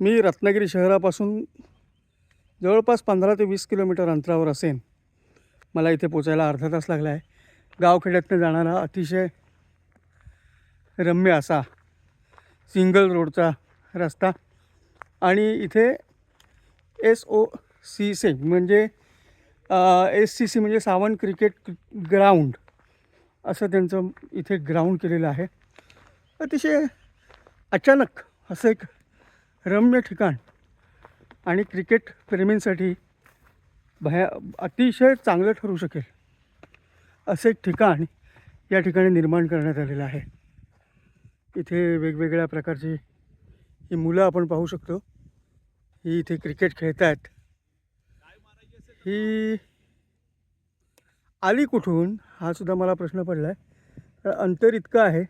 मी रत्नागिरी शहरापासून जवळपास पंधरा ते वीस किलोमीटर अंतरावर असेन. मला इथे पोचायला अर्धा तास लागला आहे. गावखेड्यातनं जाणारा अतिशय रम्य असा सिंगल रोडचा रस्ता आणि इथे एस ओ सी सी म्हणजे एस सी सी म्हणजे सावंत क्रिकेट ग्राउंड असं त्यांचं इथे ग्राउंड केलेलं आहे. अतिशय अचानक असं एक रम्य ठिकाण आणि क्रिकेट प्रेमींसाठी भया अतिशय चांगलं ठरू शकेल असे एक ठिकाण या ठिकाणी निर्माण करण्यात आलेलं आहे. इथे वेगवेगळ्या प्रकारची ही मुलं आपण पाहू शकतो. ही इथे क्रिकेट खेळत आहेत ही आली कुठून हा सुद्धा मला प्रश्न पडला आहे अंतर इतकं आहे.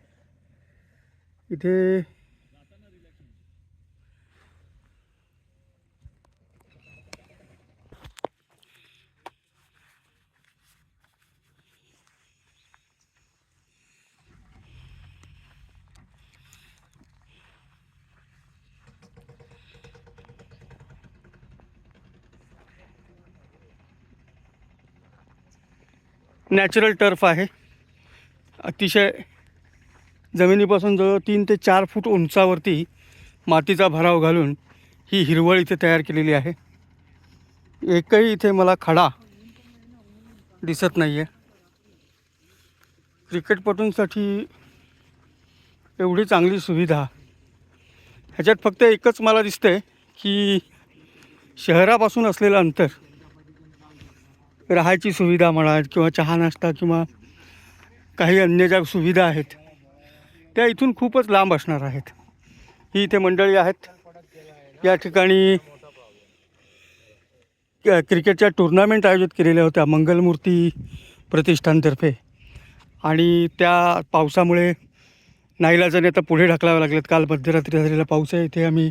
इथे नॅचरल टर्फ आहे. अतिशय जमिनीपासून जवळ तीन ते चार फूट उंचावरती मातीचा भराव घालून ही हिरवळ इथे तयार केलेली आहे. एकही इथे मला खडा दिसत नाही आहे क्रिकेटपटूंसाठी एवढी चांगली सुविधा. ह्याच्यात फक्त एकच मला दिसतं आहे की शहरापासून असलेलं अंतर राहायची सुविधा म्हणा किंवा चहा नाश्ता किंवा काही अन्य ज्या सुविधा आहेत त्या इथून खूपच लांब असणार आहेत. ही इथे मंडळी आहेत. या ठिकाणी क- क्रिकेटच्या टुर्नामेंट आयोजित केलेल्या होत्या मंगलमूर्ती प्रतिष्ठानतर्फे. आणि त्या पावसामुळे नाईलाजाने आता पुढे ढकलावे लागलेत. काल मध्यरात्री झालेला पाऊस आहे. इथे आम्ही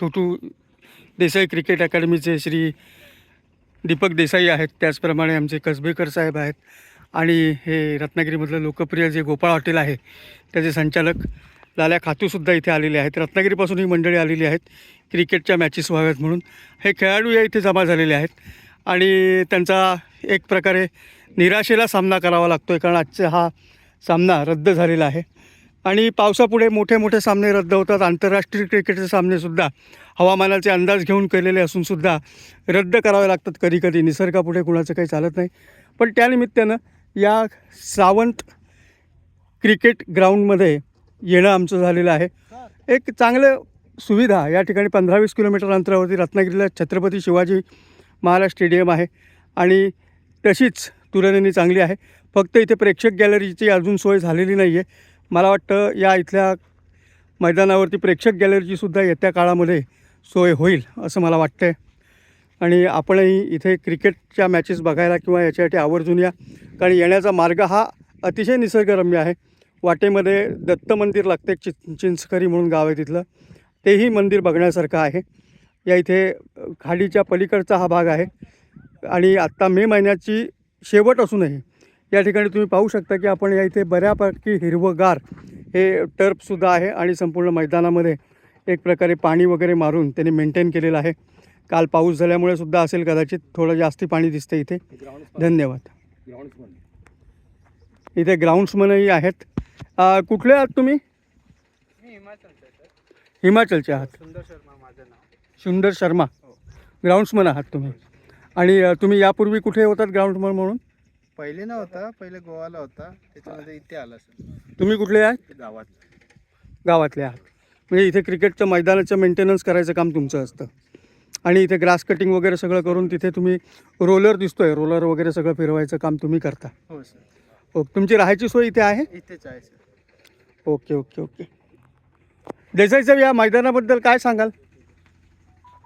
छोटू देसाई क्रिकेट अकॅडमीचे श्री दीपक देसाई आहेत त्याचप्रमाणे आमचे कसबेकर साहेब आहेत आणि हे रत्नागिरीमधलं लोकप्रिय जे गोपाळ हॉटेल आहे त्याचे संचालक लाल्या खातूसुद्धा इथे आलेले आहेत. रत्नागिरीपासून ही मंडळी आलेली आहेत क्रिकेटच्या मॅचेस व्हाव्यात म्हणून. हे खेळाडू या इथे जमा झालेले आहेत आणि त्यांचा एक प्रकारे निराशेला सामना करावा लागतो आहे कारण आजचा हा सामना रद्द झालेला आहे. आणि पावसापुढे मोठे मोठे सामने रद्द होतात. आंतरराष्ट्रीय क्रिकेटचे सामनेसुद्धा हवामानाचे अंदाज घेऊन केलेले असूनसुद्धा रद्द करावे लागतात कधी कधी. निसर्गापुढे कुणाचं काही चालत नाही. पण त्यानिमित्तानं या सावंत क्रिकेट ग्राउंडमध्ये येणं आमचं झालेलं आहे. एक चांगलं सुविधा या ठिकाणी पंधरा वीस किलोमीटर अंतरावरती रत्नागिरीला छत्रपती शिवाजी महाराज स्टेडियम आहे आणि तशीच तुलनेने चांगली आहे. फक्त इथे प्रेक्षक गॅलरीची अजून सोय झालेली नाही आहे मला वाटतं या इथल्या मैदानावरती प्रेक्षक गॅलरीची सुद्धा येत्या काळामध्ये सोय होईल असं मला वाटतं आहे आणि आपणही इथे क्रिकेटच्या मॅचेस बघायला किंवा याच्यासाठी आवर्जून या. कारण येण्याचा मार्ग हा अतिशय निसर्गरम्य आहे. वाटेमध्ये दत्त मंदिर लागते चि चिंचकरी म्हणून गाव आहे तिथलं. तेही मंदिर बघण्यासारखं आहे. या इथे खाडीच्या पलीकडचा हा भाग आहे. आणि आत्ता मे महिन्याची शेवट असूनही या ठिकाणी तुम्ही पाहू शकता की आपण या इथे बऱ्यापैकी हिरवंगार हे टर्फसुद्धा आहे आणि संपूर्ण मैदानामध्ये एक प्रकारे पाणी वगैरे मारून त्यांनी मेंटेन केलेलं आहे. काल पाऊस झाल्यामुळे सुद्धा असेल कदाचित थोडं जास्ती पाणी दिसतं इथे. धन्यवाद. इथे ग्राउंड्समनही आहेत. कुठले आहात तुम्ही? हिमाचलचे आहात. सुंदर शर्मा. ग्राउंड्समन आहात तुम्ही. आणि तुम्ही यापूर्वी कुठे होतात ग्राउंडमन म्हणून? पहिले नव्हता पहिले गोवाला होता त्याच्यामध्ये इथे आला सर. तुम्ही कुठले आहेत गावात. गावातले आहात. म्हणजे इथे क्रिकेटच्या मैदानाचं मेंटेनन्स करायचं काम तुमचं असतं. आणि इथे ग्रास कटिंग वगैरे सगळं करून तिथे तुम्ही रोलर दिसतोय रोलर वगैरे सगळं फिरवायचं काम तुम्ही करता. हो सर. ओके तुमची राहायची सोय इथे आहे? इथेच आहे sir. Okay okay okay. Desai साहेब या मैदानाबद्दल काय सांगाल?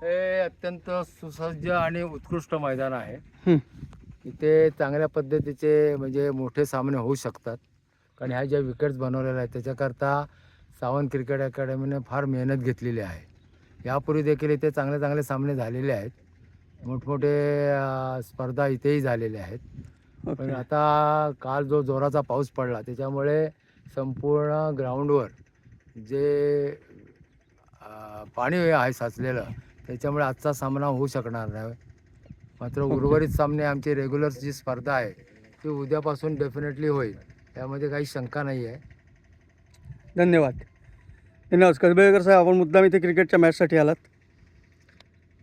हे अत्यंत सुसज्ज आणि उत्कृष्ट मैदान आहे. हं. इथे चांगल्या पद्धतीचे म्हणजे मोठे सामने होऊ शकतात. कारण ह्या ज्या विकेट्स बनवलेल्या आहेत त्याच्याकरता सावंत क्रिकेट अकॅडमीने फार मेहनत घेतलेली आहे. यापूर्वी देखील इथे चांगले चांगले सामने झालेले आहेत. मोठमोठे स्पर्धा इथेही झालेल्या आहेत. पण आता काल जो जोराचा पाऊस पडला त्याच्यामुळे संपूर्ण ग्राउंडवर जे पाणी आहे साचलेलं त्याच्यामुळे आजचा सामना होऊ शकणार नाही. मात्र उर्वरित सामने आमची रेग्युलर जी स्पर्धा आहे ती उद्यापासून डेफिनेटली होईल. त्यामध्ये काही शंका नाही आहे. धन्यवाद. धन्यवाद. कसबेकर साहेब आपण मुद्दाम इथे क्रिकेटच्या मॅचसाठी आलात.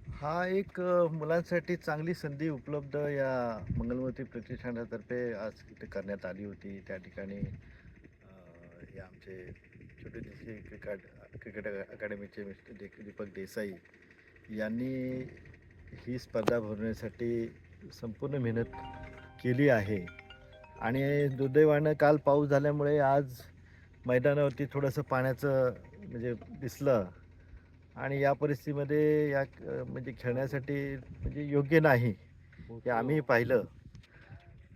हा एक अ, मुलांसाठी चांगली संधी उपलब्ध या मंगलमूर्ती प्रतिष्ठानातर्फे आज इथे करण्यात आली होती. त्या ठिकाणी अ, हे आमचे छोटे देशी क्रिकेट क्रिकेट अकॅडमीचे मिस्टर दे- दीपक देसाई यांनी ही स्पर्धा भरवण्यासाठी संपूर्ण मेहनत केली आहे. आणि दुर्दैवानं काल पाऊस झाल्यामुळे आज मैदानावरती थोडंसं पाण्याचं म्हणजे दिसलं. आणि या परिस्थितीमध्ये या म्हणजे खेळण्यासाठी म्हणजे योग्य नाही हे आम्ही पाहिलं.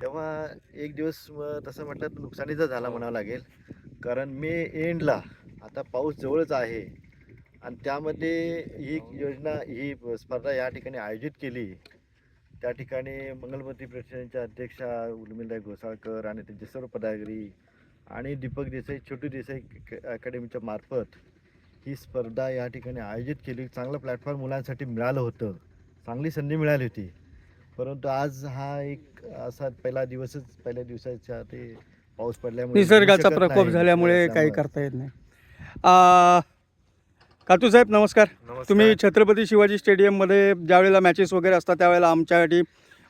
तेव्हा एक दिवस तसं म्हटलं तर नुकसानीचा झाला म्हणावं लागेल. कारण मे एंडला आता पाऊस जवळच आहे. आणि त्यामध्ये ही योजना ही स्पर्धा या ठिकाणी आयोजित केली त्या ठिकाणी मंगलमती प्रतिष्ठानच्या अध्यक्षा उर्मिलाई घोसाळकर आणि त्यांचे सर्व पदाधिकारी आणि दीपक देसाई छोटू देसाई अकॅडमीच्या मार्फत ही स्पर्धा या ठिकाणी आयोजित केली चांगलं प्लॅटफॉर्म मुलांसाठी मिळालं होतं चांगली संधी मिळाली होती परंतु आज हा एक असा पहिला दिवसच पहिल्या दिवसाच्या ते पाऊस पडल्यामुळे निसर्गाचा प्रकोप. झाल्यामुळे काही. करता येत नाही कातू साहेब नमस्कार. तुम्ही छत्रपती शिवाजी स्टेडियममध्ये ज्यावेळेला मॅचेस वगैरे असतात त्यावेळेला आमच्यासाठी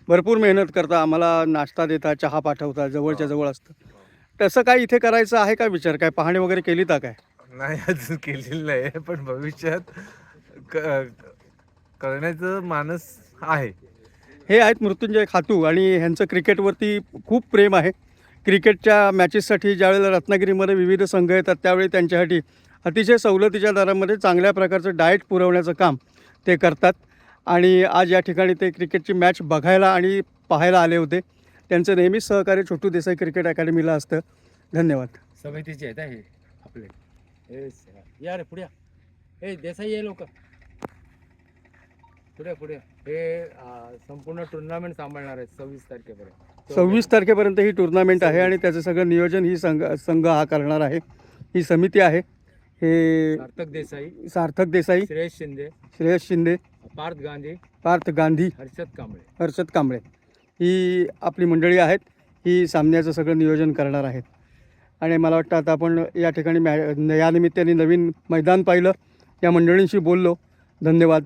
भरपूर मेहनत करता आम्हाला नाश्ता देता चहा पाठवता जवळच्या जवळ असतं. तसं काय इथे करायचं आहे का विचार? काय पाहणी वगैरे केली का काय? नाही अजून केलेलं नाही पण भविष्यात क- करण्याचं मानस आहे. हे आहेत मृत्युंजय खातू आणि ह्यांचं क्रिकेटवरती खूप प्रेम आहे. क्रिकेटच्या मॅचेससाठी ज्यावेळेला रत्नागिरीमध्ये विविध संघ येतात त्यावेळी त्यांच्यासाठी अतिशय सवलतीच्या दरामध्ये चांगल्या प्रकारचं डाएट पुरवण्याचं काम ते करतात. आणि आज या ठिकाणी ते क्रिकेटची मॅच बघायला आणि पाहायला आले होते. त्यांचं नेहमीच सहकार्य छोटू देसाई क्रिकेट अकॅडमीला असतं. धन्यवाद. समितीचे आहेत हा आपले. स- या रे पुढे या. हे देसाई ये लोक पुढे पुढे. हे संपूर्ण टुर्नामेंट सांभाळणार आहेत सव्वीस तारखेपर्यंत. सव्वीस तारखेपर्यंत ही टुर्नामेंट आहे आणि त्याचं सगळं नियोजन ही संघ संघ हा करणार आहे. ही समिती आहे. हे सार्थक देसाई. सार्थक देसाई. श्रेयस शिंदे. श्रेयस शिंदे. पार्थ गांधी. पार्थ गांधी. हर्षद कांबळे. हर्षद कांबळे. ही आपली मंडळी आहेत. ही सामन्याचं सगळं नियोजन करणार आहेत. आणि मला वाटतं आता आपण या ठिकाणी मॅ या निमित्ताने नवीन मैदान पाहिलं. या मंडळींशी बोललो. धन्यवाद.